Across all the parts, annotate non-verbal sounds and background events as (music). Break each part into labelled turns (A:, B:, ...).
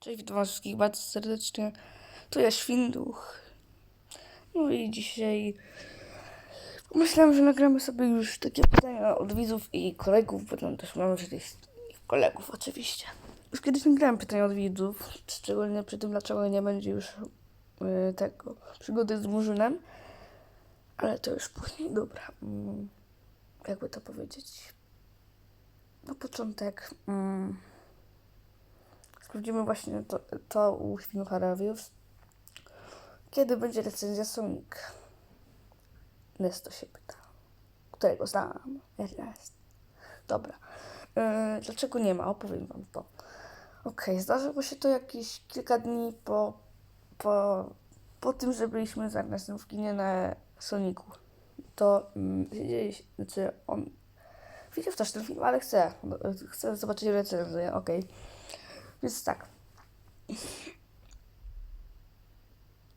A: Cześć, witam was wszystkich bardzo serdecznie. Tu jest Świnduch. No i dzisiaj pomyślałem, że nagramy sobie już takie pytania od widzów i kolegów, bo tam też mamy przecież kolegów oczywiście. Już kiedyś nagrałem pytania od widzów, szczególnie przy tym, dlaczego nie będzie już yy, tego przygody z Murzynem. Ale to już później, dobra. Mm, jakby to powiedzieć? Na początek... Mm, Sprawdzimy właśnie to, to u Świnucha Reviews. Kiedy będzie recenzja Sonic? Nesto się pyta. Którego znam? Ernest. Dobra. Yy, dlaczego nie ma? Opowiem wam to. Okej, zdarzyło się to jakieś kilka dni po, po, po tym, że byliśmy z Ernestem w kinie na Sonicu. To mm, siedzieliśmy, znaczy on widział też ten film, ale chce, chce zobaczyć recenzję, okej. Więc tak.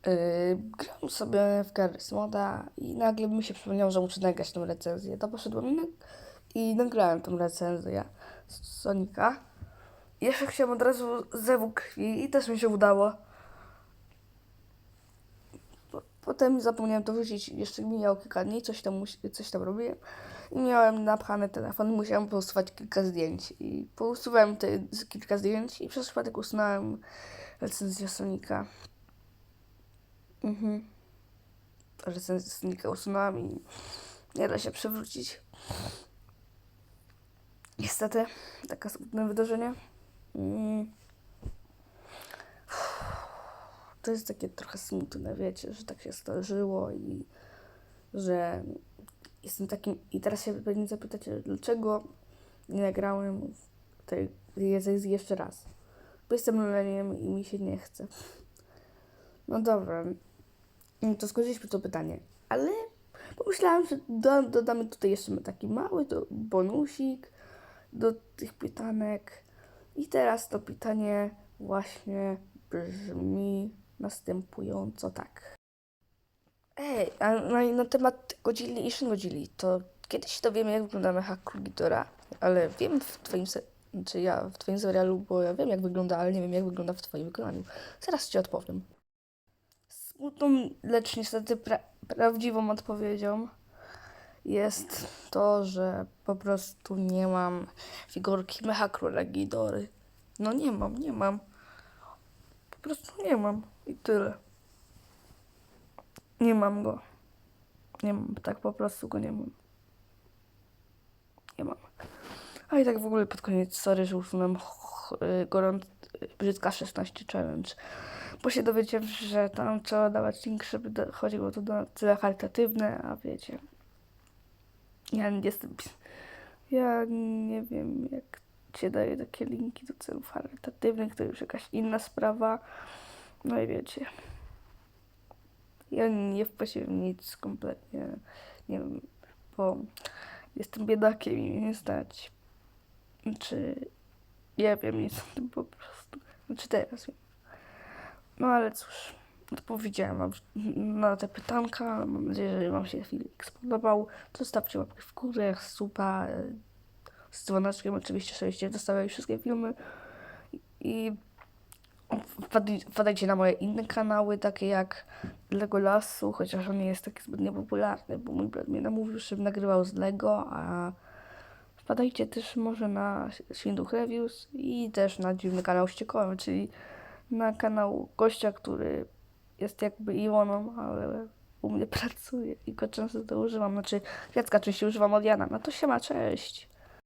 A: Yy, gram sobie w Garry's Moda i nagle mi się przypomniało, że muszę nagrać tę recenzję. To poszedłem i, nag- i nagrałem tę recenzję z Sonika. Jeszcze chciałem od razu zewu krwi i też mi się udało. Po- Potem zapomniałem to wrzucić, jeszcze mijało kilka dni, coś tam, coś tam robiłem. Miałem napchany telefon, musiałem pousuwać kilka zdjęć. I pousuwałem te kilka zdjęć i przez przypadek usunąłem recenzję Sonika. Mhm. Recenzję Sonika usunąłem i nie da się przewrócić. Niestety, takie smutne wydarzenie. To jest takie trochę smutne, wiecie, że tak się zdarzyło i że jestem takim. I teraz się pewnie zapytacie, dlaczego nie nagrałem tej jedzenia jeszcze raz. Bo jestem leniem i mi się nie chce. No dobra. No To skończyliśmy to pytanie. Ale pomyślałam, że do, dodamy tutaj jeszcze taki mały do, bonusik do tych pytanek. I teraz to pytanie właśnie brzmi następująco tak. Ej, a na, na temat Godzilli i Shin Godzilli, to kiedyś dowiemy, jak wygląda mecha Krugidora, ale wiem w twoim, se- czy ja w twoim serialu, bo ja wiem, jak wygląda, ale nie wiem, jak wygląda w twoim wykonaniu. Zaraz ci odpowiem. Smutną, lecz niestety pra- prawdziwą odpowiedzią jest to, że po prostu nie mam figurki mecha króla Gidory. No nie mam, nie mam. Po prostu nie mam i tyle. Nie mam go. Nie mam, tak po prostu go nie mam. Nie mam. A i tak w ogóle pod koniec, sorry, że usunąłem y, gorąc y, brzydka 16 challenge. Bo się dowiedziałem, że tam trzeba dawać link, żeby do, chodziło to do cele charytatywne, a wiecie. Ja nie jestem. Ja nie wiem, jak się daje takie linki do celów charytatywnych, to już jakaś inna sprawa. No i wiecie. Ja nie wpłaciłem nic kompletnie. Nie wiem, bo jestem biedakiem i nie stać. Czy ja wiem nic o tym po prostu. Znaczy teraz wiem. No ale cóż, odpowiedziałem wam na te pytanka. Mam nadzieję, że wam się filmik spodobał. Zostawcie łapkę w górę, suba e, z dzwoneczkiem oczywiście, żebyście dostawali wszystkie filmy. I wpadajcie na moje inne kanały, takie jak Legolasu, chociaż on nie jest taki zbyt niepopularny, bo mój brat mnie namówił, żebym nagrywał z Lego, a wpadajcie też może na Świnduch Reviews i też na dziwny kanał ściekowy, czyli na kanał gościa, który jest jakby Iwoną, ale u mnie (laughs) pracuje i go często to używam, znaczy Jacka częściej używam od Jana, no to się ma, cześć!